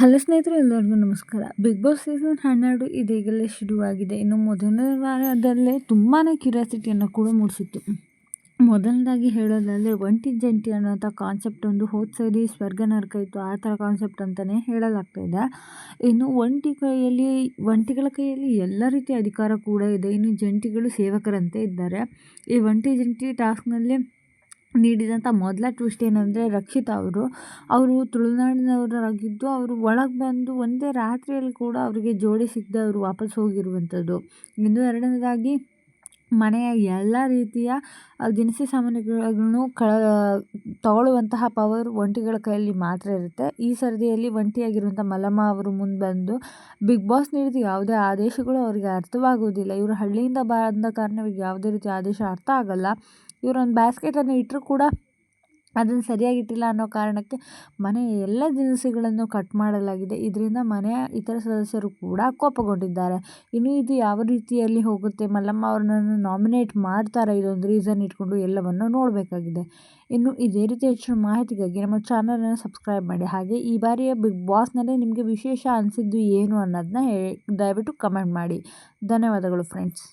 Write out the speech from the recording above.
Hello ಸ್ನೇಹಿತರೆ, ಎಲ್ಲರಿಗೂ ನಮಸ್ಕಾರ. ಬಿಗ್ ಬಾಸ್ ಸೀಸನ್ ಹನ್ನೆರಡು ಇದೀಗಲೇ ಶುರುವಾಗಿದೆ. ಇನ್ನು ಮೊದಲನೇ ವಾರದಲ್ಲೇ ತುಂಬಾ ಕ್ಯೂರಿಯಾಸಿಟಿಯನ್ನು ಕೂಡ ಮೂಡಿಸಿತ್ತು. ಮೊದಲನೇದಾಗಿ ಹೇಳೋದಾದರೆ, ಒಂಟಿ ಜಂಟಿ ಅನ್ನೋಂಥ ಕಾನ್ಸೆಪ್ಟ್ ಒಂದು ಹೋದ ಸರಿ ಸ್ವರ್ಗ ನರಕ ಇತ್ತು. ಆ ಥರ ಕಾನ್ಸೆಪ್ಟ್ ಅಂತಲೇ ಹೇಳಲಾಗ್ತಾ ಇದೆ. ಇನ್ನು ಒಂಟಿ ಕೈಯಲ್ಲಿ, ಒಂಟಿಗಳ ಕೈಯಲ್ಲಿ ಎಲ್ಲ ರೀತಿಯ ಅಧಿಕಾರ ಕೂಡ ಇದೆ. ಇನ್ನು ಜಂಟಿಗಳು ಸೇವಕರಂತೆ ಇದ್ದಾರೆ. ಈ ಒಂಟಿ ಜಂಟಿ ಟಾಸ್ಕ್ನಲ್ಲಿ ನೀಡಿದಂಥ ಮೊದಲ ಟ್ವಿಸ್ಟ್ ಏನಂದರೆ ರಕ್ಷಿತಾ ಅವರು. ಅವರು ತುಳುನಾಡಿನವರಾಗಿದ್ದು ಅವರು ಒಳಗೆ ಬಂದು ಒಂದೇ ರಾತ್ರಿಯಲ್ಲಿ ಕೂಡ ಅವರಿಗೆ ಜೋಡಿ ಸಿಗದೆ ಅವರು ವಾಪಸ್ ಹೋಗಿರುವಂಥದ್ದು. ಇನ್ನು ಎರಡನೇದಾಗಿ, ಮನೆಯ ಎಲ್ಲ ರೀತಿಯ ದಿನಸಿ ಸಾಮಾನುಗಳನ್ನು ಕಳ, ತಗೊಳ್ಳುವಂತಹ ಪವರ್ ಒಂಟಿಗಳ ಕೈಯಲ್ಲಿ ಮಾತ್ರ ಇರುತ್ತೆ. ಈ ಸರದಿಯಲ್ಲಿ ಒಂಟಿಯಾಗಿರುವಂಥ ಮಲಮ್ಮ ಅವರು ಮುಂದೆ ಬಂದು ಬಿಗ್ ಬಾಸ್ ನೀಡಿದ ಯಾವುದೇ ಆದೇಶಗಳು ಅವರಿಗೆ ಅರ್ಥವಾಗುವುದಿಲ್ಲ. ಇವರು ಹಳ್ಳಿಯಿಂದ ಬಂದ ಕಾರಣ ಇವ್ರಿಗೆ ಯಾವುದೇ ರೀತಿಯ ಆದೇಶ ಅರ್ಥ ಆಗಲ್ಲ. ಇವರು ಒಂದು ಬ್ಯಾಸ್ಕೆಟನ್ನು ಇಟ್ಟರೂ ಕೂಡ ಅದನ್ನು ಸರಿಯಾಗಿ ಇಟ್ಟಿಲ್ಲ ಅನ್ನೋ ಕಾರಣಕ್ಕೆ ಮನೆಯ ಎಲ್ಲ ದಿನಸಿಗಳನ್ನು ಕಟ್ ಮಾಡಲಾಗಿದೆ. ಇದರಿಂದ ಮನೆಯ ಇತರ ಸದಸ್ಯರು ಕೂಡ ಕೋಪಗೊಂಡಿದ್ದಾರೆ. ಇನ್ನು ಇದು ಯಾವ ರೀತಿಯಲ್ಲಿ ಹೋಗುತ್ತೆ? ಮಲ್ಲಮ್ಮ ಅವ್ರನ್ನ ನಾಮಿನೇಟ್ ಮಾಡ್ತಾರೆ? ಇದೊಂದು ರೀಸನ್ ಇಟ್ಕೊಂಡು ಎಲ್ಲವನ್ನು ನೋಡಬೇಕಾಗಿದೆ. ಇನ್ನು ಇದೇ ರೀತಿ ಹೆಚ್ಚಿನ ಮಾಹಿತಿಗಾಗಿ ನಮ್ಮ ಚಾನಲನ್ನು ಸಬ್ಸ್ಕ್ರೈಬ್ ಮಾಡಿ. ಹಾಗೆ ಈ ಬಾರಿಯ ಬಿಗ್ ಬಾಸ್ನಲ್ಲಿ ನಿಮಗೆ ವಿಶೇಷ ಅನಿಸಿದ್ದು ಏನು ಅನ್ನೋದನ್ನ ದಯವಿಟ್ಟು ಕಮೆಂಟ್ ಮಾಡಿ. ಧನ್ಯವಾದಗಳು ಫ್ರೆಂಡ್ಸ್